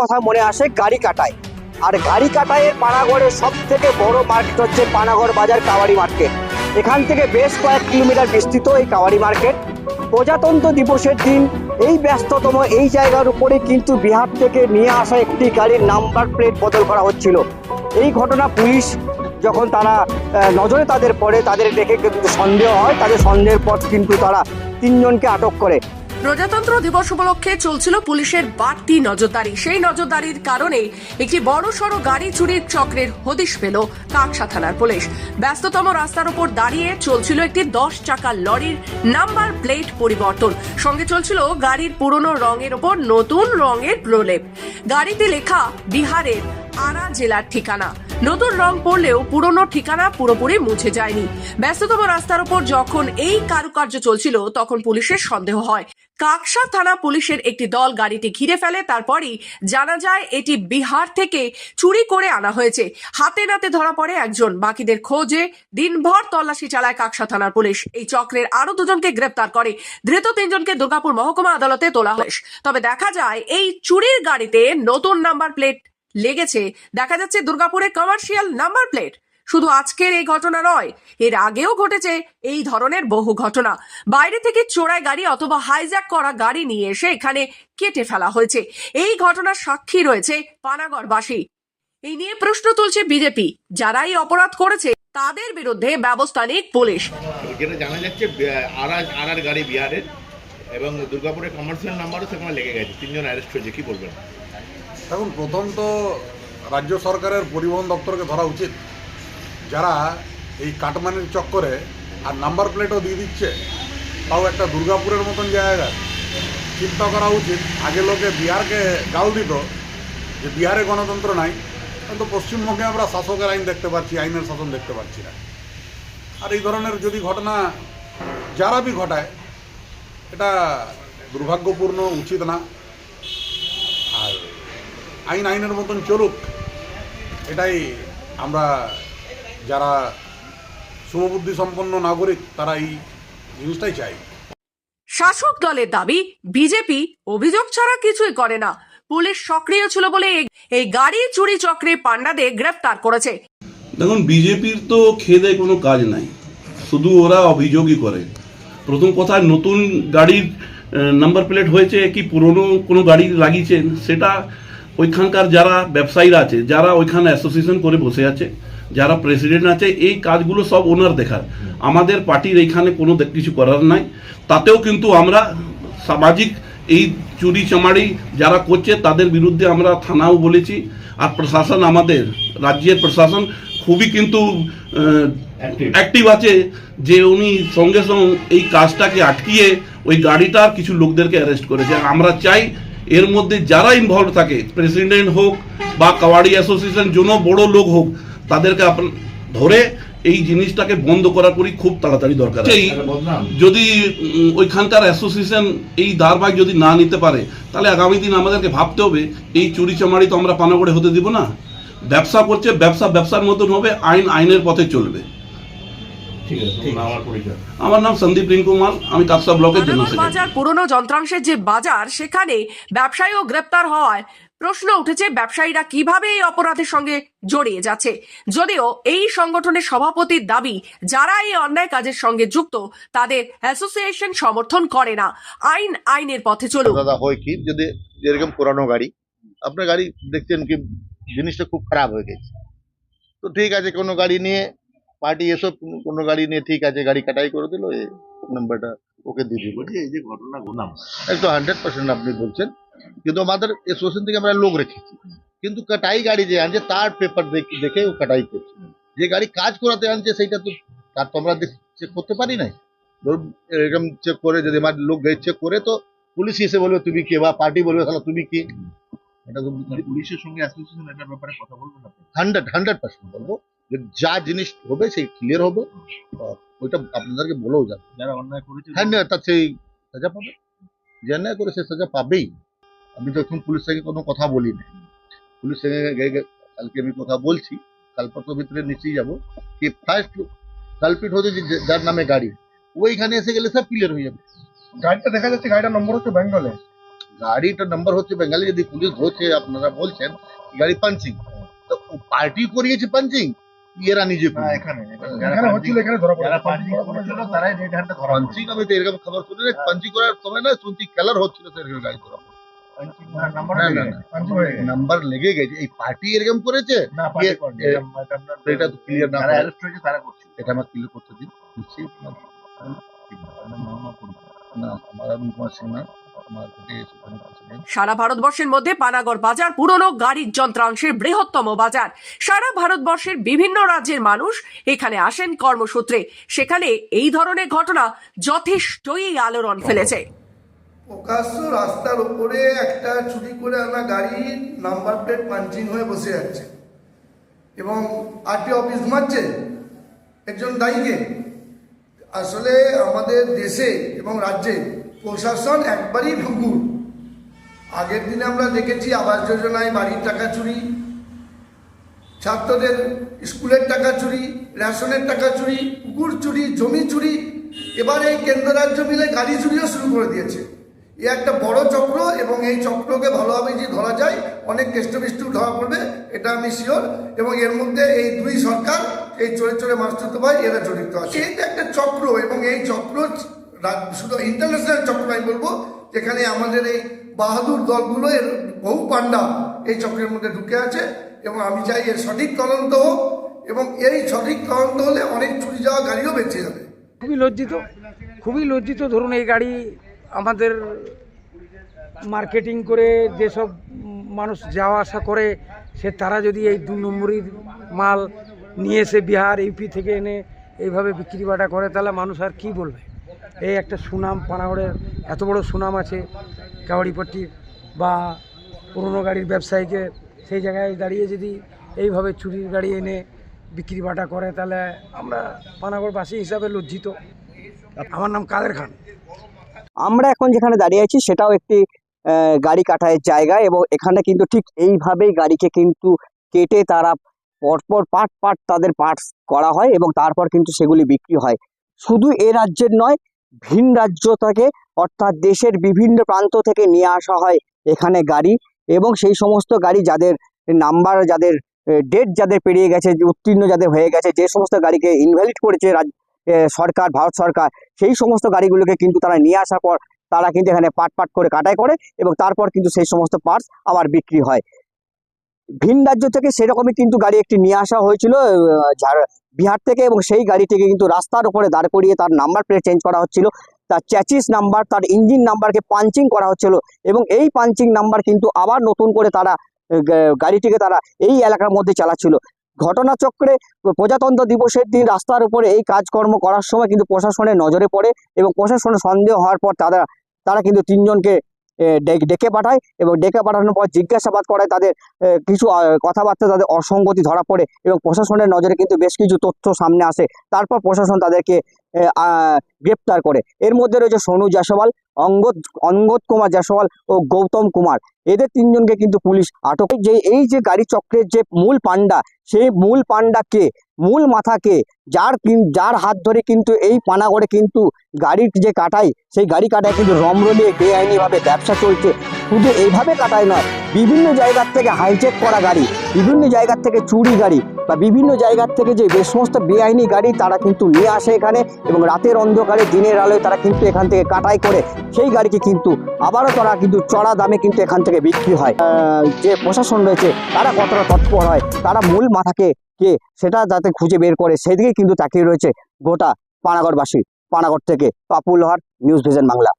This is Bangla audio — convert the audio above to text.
কথা মনে আসে গাড়ি কাটায়। আর গাড়ি কাটায়ের পানাগড়ের সব থেকে বড় মার্কেট হচ্ছে পানাগড় বাজার কাওয়ারি মার্কেট। এখান থেকে বেশ কয়েক কিলোমিটার বিস্তৃত এই কাওয়ারি মার্কেট। প্রজাতন্ত্র দিবসের দিন এই ব্যস্ততম এই জায়গার উপরে কিন্তু বিহার থেকে নিয়ে আসা একটি গাড়ির নাম্বার প্লেট বদল করা হচ্ছিল। এই ঘটনা পুলিশ যখন তারা নজরে তাদের পড়ে, তাদের দেখে কিন্তু সন্দেহ হয়। তাদের সন্দেহের পর কিন্তু তারা তিনজনকে আটক করে। প্রজাতন্ত্র দিবস উপলক্ষে চলছিল পুলিশের বাড়তি নজরদারি। সেই নজরদারির কারণে একটি বড় সড়ো গাড়ি চুরির চক্রের হদিশ পেল কাকসা থানার পুলিশ। ব্যস্ততম রাস্তার উপর দাঁড়িয়ে চলছিল একটি দশ চাকার লরির নাম্বার প্লেট পরিবর্তন। সঙ্গে চলছিল গাড়ির পুরনো রঙের ওপর নতুন রঙের প্রলেপ। গাড়িতে লেখা, বিহারের আরা জেলার ঠিকানা। নতুন রং পড়লেও পুরনো ঠিকানা পুরোপুরি মুছে যায়নি। ব্যস্ততম রাস্তার উপর যখন এই কারুকার্য চলছিল, তখন পুলিশের সন্দেহ হয়। কাকসা থানা পুলিশের একটি দল গাড়িটি ঘিরে ফেলে, তারপরই জানা যায় এটি বিহার থেকে চুরি করে আনা হয়েছে। হাতে নাতে ধরা পড়ে একজন, বাকিদের খোঁজে দিনভর তল্লাশি চালায় কাকসা থানার পুলিশ। এই চক্রের আরও দুজনকে গ্রেপ্তার করে, ধৃত তিনজনকে দুর্গাপুর মহকুমা আদালতে তোলা হয়। তবে দেখা যায়, এই চুরির গাড়িতে নতুন নাম্বার প্লেট লেগেছে। দেখা যাচ্ছে দুর্গাপুরের কমার্শিয়াল নাম্বার প্লেট। শুধু আজকের এই ঘটনা নয় এর আগেও ঘটেছে এই ধরনের বহু ঘটনা। বাইরে থেকে চোরাই গাড়ি অথবা হাইজ্যাক করা গাড়ি নিয়ে এসে এখানে কেটে ফেলা হয়েছে। এই ঘটনার সাক্ষী রয়েছে পানাগড়বাসী। এই নিয়ে প্রশ্ন তুলছে বিজেপি যারা এই অপরাধ করেছে তাদের বিরুদ্ধে ব্যবস্থা নিক পুলিশ। যেটা জানা যাচ্ছে গাড়ি বিহারের এবং দুর্গাপুরের কমার্শিয়াল নাম্বারও সেখানে লেগে গেছে। তিনজন অ্যারেস্ট হয়েছে কি বলবেন? দেখুন প্রথম তো রাজ্য সরকারের পরিবহন দপ্তরকে ধরা উচিত। যারা এই কাটমানির চক্করে আর নাম্বার প্লেটও দিয়ে দিচ্ছে, তাও একটা দুর্গাপুরের মতন জায়গা। চিন্তা করা উচিত, আগে লোকে বিহারকে গাল দিত যে বিহারে গণতন্ত্র নাই, কিন্তু পশ্চিমবঙ্গে আমরা শাসকের আইন দেখতে পাচ্ছি, আইনের শাসন দেখতে পাচ্ছি না। আর এই ধরনের যদি ঘটনা যারা বি ঘটায়, এটা দুর্ভাগ্যপূর্ণ, উচিত না। আর আইন আইনের মতন চলুক, এটাই আমরা যারা শুভবুদ্ধি সম্পন্ন নাগরিক তারা এই জিনিসটাই চাই শাসক দলের দাবি বিজেপি অভিযোগ ছাড়া কিছুই করে না। পুলিশ সক্রিয় ছিল বলে এই- এই গাড়ি চুরি চক্রে পান্ডাদের গ্রেফতার করেছে। দেখুন বিজেপির তো খেদে কোনো কাজ নাই। শুধু ওরা অভিযোগই করে। প্রথম কথা নতুন গাড়ির নাম্বার প্লেট হয়েছে কি পুরনো কোনো গাড়ি লাগিয়েছেন? সেটা ওইখানকার যারা ব্যবসায়ীরা আছে যারা ওইখানে অ্যাসোসিয়েশন করে বসে আছে যারা প্রেসিডেন্ট আছে এই কাজগুলো সব ওনার দেখার। আমাদের পার্টির এইখানে কোনো কিছু করার নাই। তাতেও কিন্তু আমরা সামাজিক এই চুরি চামারি যারা করছে তাদের বিরুদ্ধে আমরা থানাও বলেছি। আর প্রশাসন আমাদের রাজ্যের প্রশাসন খুবই কিন্তু অ্যাক্টিভ আছে। যে উনি সঙ্গে সঙ্গে এই কাজটাকে আটকিয়ে ওই গাড়িটার কিছু লোকদেরকে অ্যারেস্ট করেছে। আমরা চাই এর মধ্যে যারা ইনভলভ থাকে প্রেসিডেন্ট হোক বা কাওয়াড়ি অ্যাসোসিয়েশন জন্য বড় লোক হোক তাদেরকে ধরে এই জিনিসটাকে বন্ধ করা করি খুব তাড়াতাড়ি দরকার আছে। যদি ওইখানকার অ্যাসোসিয়েশন এই ধারবাগ যদি না নিতে পারে তাহলে আগামী দিন আমাদেরকে ভাবতে হবে এই চুরি চামারি তো আমরা পানাগড়ে হতে দিব না। ব্যবসা করছে ব্যবসা ব্যবসার মতন হবে আইন আইনের পথে চলবে। ঠিক আছে আমার নাম সন্দীপ রিঙ্কুমার আমি কাকসা ব্লকের জন্য বাজার পুরনো যন্ত্রাংশের যে বাজার সেখানে ব্যবসায়ীও গ্রেপ্তার হওয়ায় প্রশ্ন উঠেছে ব্যবসায়ীরা কীভাবে এই অপরাধের সঙ্গে জড়িয়ে যাচ্ছে। যদিও এই সংগঠনের সভাপতির দাবি, যারা এই অন্যায় কাজের সঙ্গে যুক্ত, তাদের অ্যাসোসিয়েশন সমর্থন করে না। আইন আইনের পথে চলুক দাদা, হয় কি? যদি যেরকম পুরানো গাড়ি, আপনার গাড়ি দেখছেন কি, জিনিসটা খুব খারাপ হয়ে গেছে। তো ঠিক আছে, কোনো গাড়ি নিয়ে, পার্টি এসব, কোনো গাড়ি নিয়ে ঠিক আছে, গাড়ি কাটাই করে দিল, এই নাম্বারটা ওকে দিয়ে দিল এই যে ঘটনা ঘটনাম একটু হান্ড্রেড পার্সেন্ট আপনি বলছেন। কিন্তু আমাদের অ্যাসোসিয়েশন থেকে আমরা লোক রেখেছি। কিন্তু কাটাই গাড়ি যে আনছে তার পেপার দেখে ও কাটাই করছে। যে গাড়ি কাজ করাতে আনছে সেইটা তো তার তো আমরা চেক করতে পারি নাই। ধরুন এরকম চেক করে যদি আমার লোক চেক করে তো পুলিশ এসে বলবে তুমি কে? বা পার্টি বলবে তাহলে তুমি কে? এটা তো পুলিশের সঙ্গে অ্যাসোসিয়েশন এটার ব্যাপারে কথা বলবেন হান্ড্রেড হান্ড্রেড পার্সেন্ট বলব। যে যা জিনিস হবে সেই ক্লিয়ার হবে। ওইটা আপনাদেরকে বলেও যাবে। যারা অন্যায় করেছে হ্যাঁ না, তার সেই সাজা পাবে। যে অন্যায় করে সে সাজা পাবেই। আমি তো এখন পুলিশ থেকে কোনো কথা বলি না পুলিশ থেকে গে- গে- কালকে আমি কথা বলছি। কাল পরশু ভিতরে নিশ্চয়ই যাব। কি ফার্স্ট কালপিট যে- যার নামে গাড়ি ওইখানে এসে গেলে সব ক্লিয়ার হয়ে যাবে। গাড়িটা দেখা যাচ্ছে গাড়িটার নম্বর হচ্ছে বেঙ্গলে গাড়িটার নাম্বার হচ্ছে বেঙ্গালি যদি পুলিশ ধরছে আপনারা বলছেন গাড়ি পাঞ্চিং তো পার্টি করিয়েছে পাঞ্চিং এরা নিজে এখানে এখানে হচ্ছিল এখানে ধরা পড়ে যারা পাঞ্চিং করেছিল তারাই রেড হ্যান্ডে ধরা পাঞ্চিং আমি তো এরকম খবর শুনি না পাঞ্চিং করার সময় না শুনছি খেলার হচ্ছিল তো এরকম গাড়ি ধরা নাম্বার হয়ে লেগে গেছে এই পার্টি এরকম করেছে না এটা- তো clear না। অ্যারেস্ট হয়েছে তারা করছিল এটা আমার ক্লিয়ার করতে দিন না আমার আমি কুমার সিং না সারা ভারতবর্ষের মধ্যে পানাগড় বাজার পুরনো গাড়ির যন্ত্রাংশের বৃহত্তম বাজার। সারা ভারতবর্ষের বিভিন্ন রাজ্যের মানুষ এখানে আসেন কর্মসূত্রে। সেখানে এই ধরনের ঘটনা যথেষ্টই আলোড়ন ফেলেছে। প্রকাশ্য রাস্তার উপরে একটা চুরি করে আনা গাড়ির নাম্বার প্লেট পাঞ্চিং হয়ে বসে যাচ্ছে। এবং আরটি অফিস ঘুমাচ্ছে একজন দায়ীকে। আসলে আমাদের দেশে এবং রাজ্যে প্রশাসন একবারই ভঙ্গুর। আগের দিনে আমরা দেখেছি আবাস যোজনায় বাড়ির টাকা চুরি, ছাত্রদের স্কুলের টাকা চুরি, রেশনের টাকা চুরি, পুকুর চুরি, জমি চুরি, এবার এই কেন্দ্র রাজ্য মিলে গাড়ি চুরিও শুরু করে দিয়েছে। এ একটা বড় চক্র এবং এই চক্রকে ভালোভাবে যে ধরা যায়, অনেক কেষ্টবিষ্টু ধরা পড়বে, এটা আমি শিওর এবং এর মধ্যে এই দুই সরকার এই চোরে চোরে মাস্তুত ভাই এরা জড়িত আছে। এটা একটা চক্র এবং এই চক্র শুধু ইন্টারন্যাশনাল চক্র আমি বলব, যেখানে আমাদের এই বাহাদুর দলগুলো এর বহু পান্ডা এই চক্রের মধ্যে ঢুকে আছে এবং আমি চাই এর সঠিক তদন্ত হোক এবং এই সঠিক তদন্ত হলে অনেক চুরি যাওয়া গাড়িও বেঁচে যাবে। খুবই লজ্জিত খুবই লজ্জিত। ধরুন, এই গাড়ি আমাদের মার্কেটিং করে যেসব মানুষ যাওয়া আসা করে, সে তারা যদি এই দু নম্বরির মাল নিয়ে এসে বিহার, ইউপি থেকে এনে এইভাবে বিক্রি বাটা করে, তাহলে মানুষ আর কি বলবে? এই একটা সুনাম, পানাগড়ের এত বড় সুনাম আছে কাওয়াড়িপট্টির বা পুরনো গাড়ির ব্যবসায়ীকে, সেই জায়গায় দাঁড়িয়ে যদি এইভাবে চুরির গাড়ি এনে বিক্রি বাটা করে, তাহলে আমরা পানাগড়বাসী হিসাবে লজ্জিত। আমার নাম কাদের খান। আমরা এখন যেখানে দাঁড়িয়ে আছি, সেটাও একটি গাড়ি কাটায়ের জায়গা এবং এখানে কিন্তু ঠিক এইভাবেই গাড়িকে কিন্তু কেটে তারা পরপর পার্ট পার্ট তাদের পার্টস করা হয় এবং তারপর কিন্তু সেগুলি বিক্রি হয়। শুধু এ রাজ্যের নয় ভিন রাজ্য থেকে, অর্থাৎ দেশের বিভিন্ন প্রান্ত থেকে নিয়ে আসা হয় এখানে গাড়ি এবং সেই সমস্ত গাড়ি যাদের নাম্বার যাদের ডেট যাদের পেরিয়ে গেছে উত্তীর্ণ যাদের হয়ে গেছে, যে সমস্ত গাড়িকে ইনভ্যালিড করেছে সরকার, ভারত সরকার, সেই সমস্ত গাড়িগুলোকে কিন্তু তারা নিয়ে আসার পর তারা কিন্তু এখানে পাট পাট করে কাটাই করে এবং তারপর কিন্তু সেই সমস্ত পার্টস আবার বিক্রি হয়। ভিন রাজ্য থেকে সেরকমই কিন্তু গাড়ি একটি নিয়ে আসা হয়েছিল বিহার থেকে এবং সেই গাড়িটিকে কিন্তু রাস্তার উপরে দাঁড় করিয়ে তার নাম্বার প্লেট চেঞ্জ করা হচ্ছিল। তার চ্যাচিস নাম্বার তার ইঞ্জিন নাম্বারকে পাঞ্চিং করা হচ্ছিল এবং এই পাঞ্চিং নাম্বার কিন্তু আবার নতুন করে তারা গাড়িটিকে তারা এই এলাকার মধ্যে চালাচ্ছিল। ঘটনাচক্রে প্রজাতন্ত্র দিবসের দিন রাস্তার উপরে এই কাজকর্ম করার সময় কিন্তু প্রশাসনের নজরে পড়ে এবং প্রশাসনের সন্দেহ হওয়ার পর তারা তারা কিন্তু তিনজনকে ডেকে পাঠায় এবং ডেকে পাঠানোর পর জিজ্ঞাসাবাদ করায় তাদের কিছু কথাবার্তা, তাদের অসঙ্গতি ধরা পড়ে এবং প্রশাসনের নজরে কিন্তু বেশ কিছু তথ্য সামনে আসে। তারপর প্রশাসন তাদেরকে গ্রেপ্তার করে। এর মধ্যে রয়েছে সোনু জাসওয়াল অঙ্গদ অঙ্গদ কুমার জাসওয়াল ও গৌতম কুমার। এদের তিনজনকে কিন্তু পুলিশ আটক যে, এই যে গাড়ি চক্রের যে মূল পান্ডা সেই মূল পান্ডা কে? মূল মাথাকে, যার যার হাত ধরে কিন্তু এই পানাগড়ে কিন্তু গাড়ির যে কাটাই, সেই গাড়ি কাটায় কিন্তু রমরমিয়ে বেআইনিভাবে ব্যবসা চলছে। শুধু এইভাবে কাটায় নয়, বিভিন্ন জায়গার থেকে হাইজেক করা গাড়ি, বিভিন্ন জায়গার থেকে চুরি গাড়ি বা বিভিন্ন জায়গার থেকে যে যে সমস্ত বেআইনি গাড়ি তারা কিন্তু নিয়ে আসে এখানে এবং রাতের অন্ধকারে, দিনের আলোয় তারা কিন্তু এখান থেকে কাটাই করে সেই গাড়িকে কিন্তু আবারও তারা কিন্তু চড়া দামে কিন্তু এখান থেকে বিক্রি হয়। যে প্রশাসন রয়েছে তারা কতটা তৎপর হয়, তারা মূল মাথাকে কে সেটা যাতে খুঁজে বের করে সেদিকে কিন্তু তাকিয়ে রয়েছে গোটা পানাগড়বাসী। পানাগড় থেকে পাপুল লোহার নিউজ ভিশন বাংলা।